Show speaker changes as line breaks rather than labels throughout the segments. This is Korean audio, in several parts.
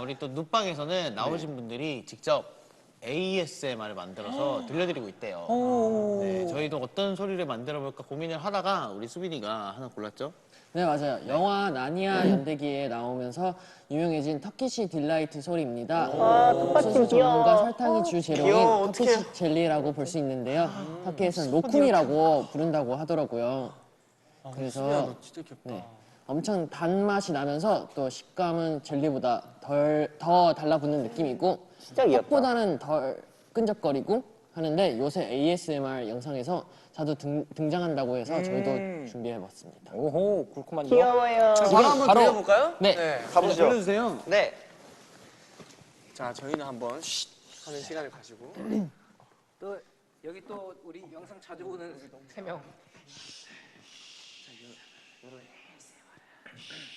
우리 또 눕방에서는 나오신 분들이 직접 ASMR을 만들어서 들려드리고 있대요. 네, 저희도 어떤 소리를 만들어 볼까 고민을 하다가 우리 수빈이가 하나 골랐죠.
네 맞아요. 영화 나니아 연대기에 나오면서 유명해진 터키시 딜라이트 소리입니다. 소스 전분과 설탕이 주 재료인 터키시 젤리라고 볼 수 있는데요. 터키에서는 로쿰이라고 부른다고 하더라고요. 그래서 네, 엄청 단맛이 나면서 또 식감은 젤리보다 덜, 더 달라붙는 느낌이고 떡보다는 덜 끈적거리고 하는데 요새 ASMR 영상에서 자주 등, 등장한다고 해서 저희도 준비해봤습니다.
오호 그렇구만요.
귀여워요.
자, 바로 한번
바로-
들려볼까요?
네.
가보시죠.
들려주세요.
네. 자, 저희는 한번 쉿 하는 시간을 가지고.
또 여기 또 우리 영상 자주 보는 세 명.
Shh.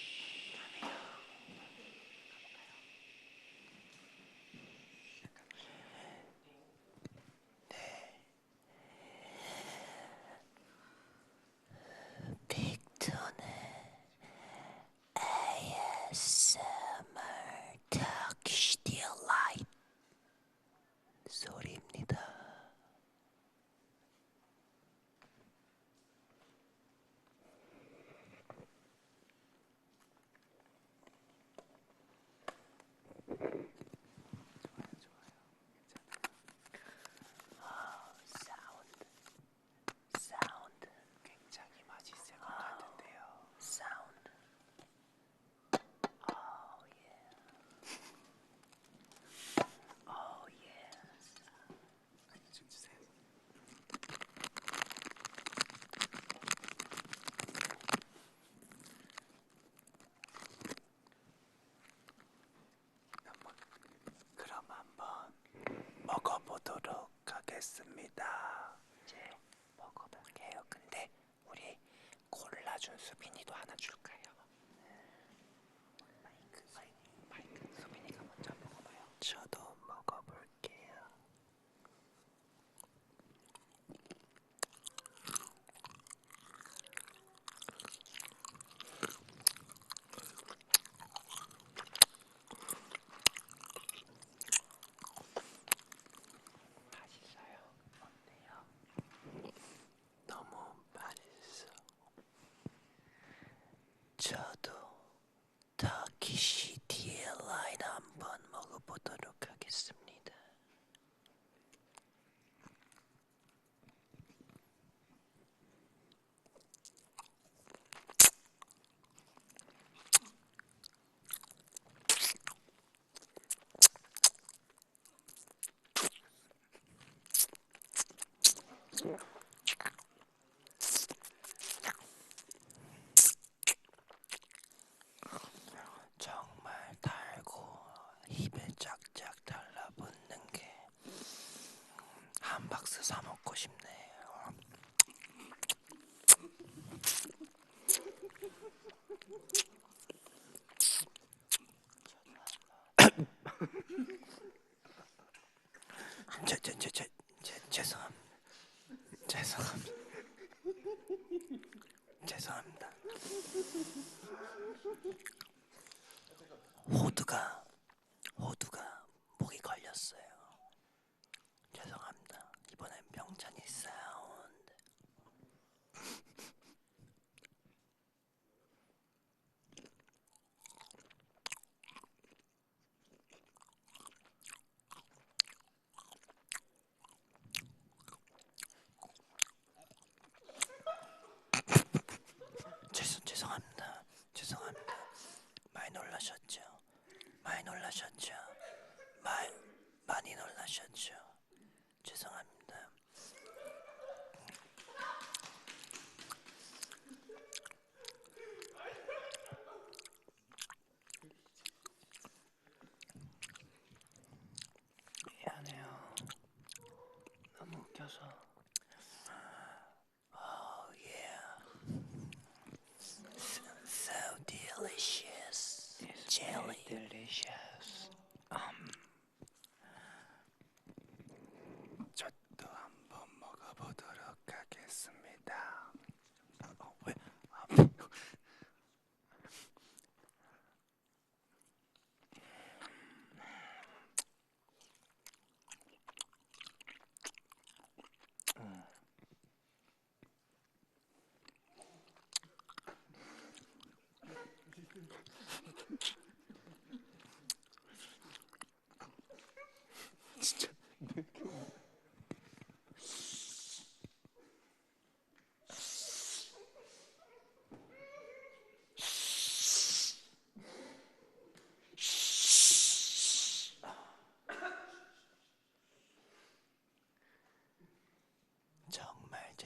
하겠습니다. 이제 먹어볼게요. 근데 우리 골라준 수빈이도 하나 줄까요? 마이크, 마이크, 마이크. 수빈이가 먼저 먹어봐요. 저도 먹어볼게요. 맛있어요. 어때요? 너무 맛있어. 저도 터키시 디엘라인 한번 먹어보도록 하겠습니다. 정말 달고 입에 쫙쫙 달라붙는 게 한 박스 사 먹고 제, 제, 죄송합니다. 죄송합니다. 죄송합니다. 호두가 목이 걸렸어요. 죄송합니다. 이번엔 병찬이 사운드. 죄송 죄송합니다. 죄송합니다. 많이 놀라셨죠? 많이 놀라셨죠? 많이 많이 놀라셨죠? 죄송합니다. 미안해요. 너무 웃겨서. Oh yeah. So delicious. jelly. delicious. Um. 저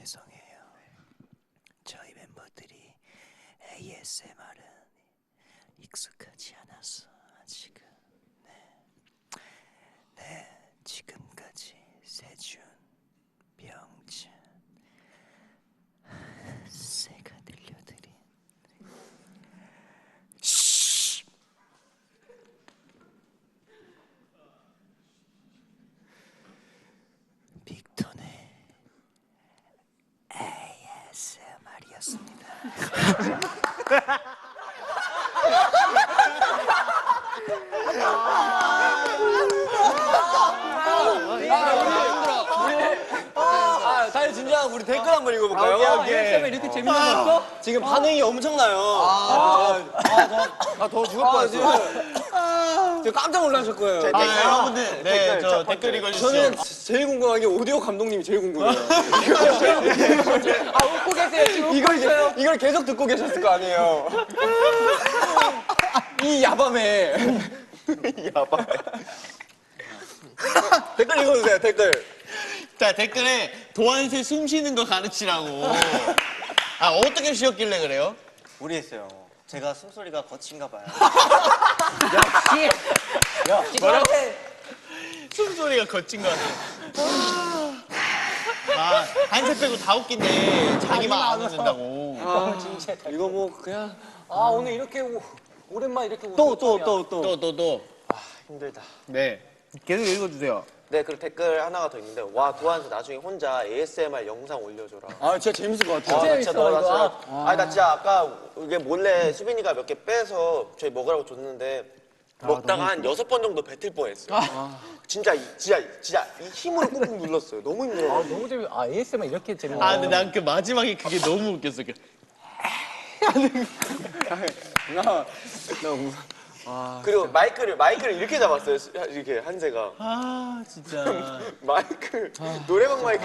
죄송해요. 저희 멤버들이 ASMR은 익숙하지 않아서 아직은 네. 네, 지금까지 세준, 병준, 새가 들려드린 쉿! 빅톤의 ASMR이었습니다.
아, 다들 진지하고 우리 댓글 한번 읽어볼까요?
ASMR 이렇게 재밌는 거 없어?
지금 반응이 엄청나요. 아, 더 죽을 뻔했어 깜짝 놀라실 거예요.
아, 여러분들, 네, 저 댓글 읽어주시죠.
저는 제일 궁금한 게 오디오 감독님이 제일 궁금해요.
아 웃고 계세요 지금
이걸, 이제- 이걸 계속 듣고 계셨을 거 아니에요. 이 야밤에. 이 야밤에. 댓글 읽어주세요, 댓글.
자, 댓글에 도안새 숨 쉬는 거 가르치라고. 아, 어떻게 쉬었길래 그래요?
모르겠어요. 제가 숨소리가 거친가 봐요.
뭐라고? 숨소리가 거친 거 같아요. 아, 한세 빼고 다 웃긴데 자기만 안 웃는다고.
이거 뭐, 그냥.
아 오늘 이렇게 오, 오랜만에 이렇게
또, 또, 또, 또.
또, 또, 또.
힘들다.
네. 계속 읽어주세요.
네, 그리고 댓글 하나가 더 있는데 와 도한수 나중에 혼자 ASMR 영상 올려줘라.
아, 진짜 재밌을 것 같아요.
아, 나 진짜
재밌어,
너무
이거.
낯설어. 아니 나 진짜 아까 이게 몰래 수빈이가 몇 개 빼서 저희 먹으라고 줬는데 먹다가 한 여섯 번 정도 뱉을 뻔했어요. 진짜 이- 진짜 진짜 이 힘으로 꾹꾹 눌렀어요. 너무 힘들어.
너무 재밌 아 ASMR 이렇게 재밌는
아, 근데 난 그 마지막에 그게 너무 웃겼어. 그.
나, 나 우-
그리고 마이크를 마이크를 이렇게 잡았어요. 수- 이렇게 한세가
아, 진짜.
마이크 노래방 마이크.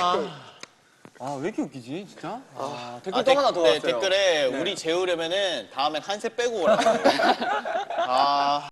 아, 왜 이렇게 웃기지, 진짜? 아, 댓글
아,
또
댓-
하나 더
네,
왔어요.
댓글에 우리 재우려면은 다음엔 한세 빼고 오라고. 아.